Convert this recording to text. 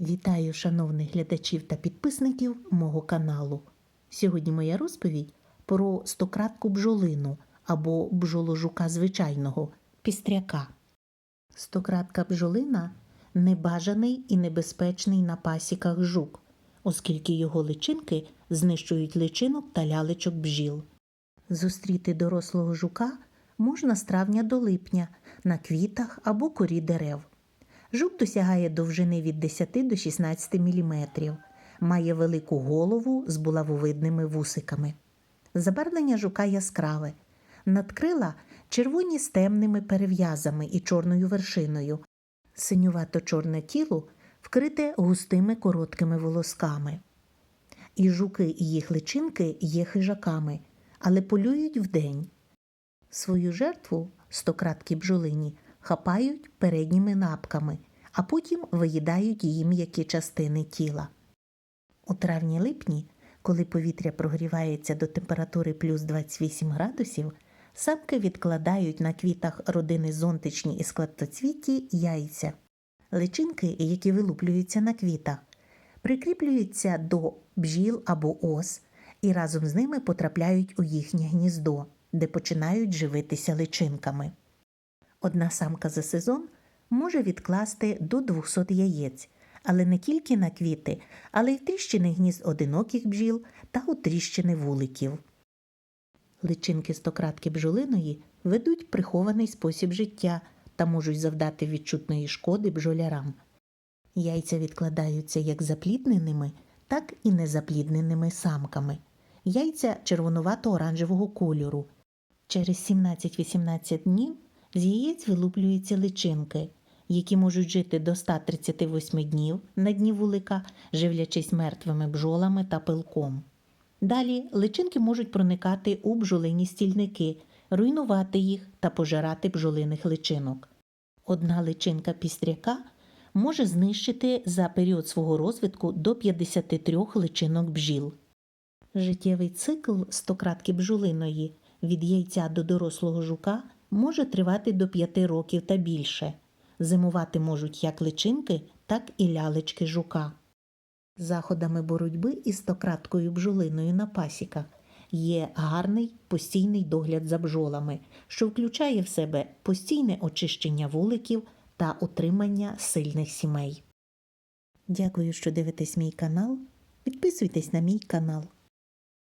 Вітаю шановних глядачів та підписників мого каналу. Сьогодні моя розповідь про стократку бджолину або бджоложука звичайного пістряка. Стократка бджолина небажаний і небезпечний на пасіках жук, оскільки його личинки знищують личинок та лялечок бджіл. Зустріти дорослого жука можна з травня до липня на квітах або корі дерев. Жук досягає довжини від 10 до 16 мм, має велику голову з булавовидними вусиками. Забарвлення жука яскраве. Надкрила червоні з темними перев'язами і чорною вершиною. Синювато-чорне тіло вкрите густими короткими волосками. І жуки і їх личинки є хижаками, але полюють вдень. Свою жертву стократки бджолині хапають передніми напками, а потім виїдають її м'які частини тіла. У травні-липні, коли повітря прогрівається до температури плюс 28 градусів, самки відкладають на квітах родини зонтичні і складоцвіті яйця. Личинки, які вилуплюються на квітах, прикріплюються до бджіл або ос і разом з ними потрапляють у їхнє гніздо, де починають живитися личинками. Одна самка за сезон може відкласти до 200 яєць, але не тільки на квіти, але й в тріщини гнізд одиноких бджіл та у тріщини вуликів. Личинки стократки бджолиної ведуть прихований спосіб життя та можуть завдати відчутної шкоди бджолярам. Яйця відкладаються як заплідненими, так і незаплідненими самками. Яйця червонувато-оранжевого кольору. Через 17-18 днів з яєць вилуплюються личинки, які можуть жити до 138 днів на дні вулика, живлячись мертвими бджолами та пилком. Далі личинки можуть проникати у бджолині стільники, руйнувати їх та пожирати бджолиних личинок. Одна личинка пістряка може знищити за період свого розвитку до 53 личинок бджіл. Життєвий цикл стократки бджолиної від яйця до дорослого жука може тривати до 5 років та більше. Зимувати можуть як личинки, так і лялечки жука. Заходами боротьби із стократкою бджолиною на пасіках є гарний постійний догляд за бджолами, що включає в себе постійне очищення вуликів та утримання сильних сімей. Дякую, що дивитесь мій канал. Підписуйтесь на мій канал.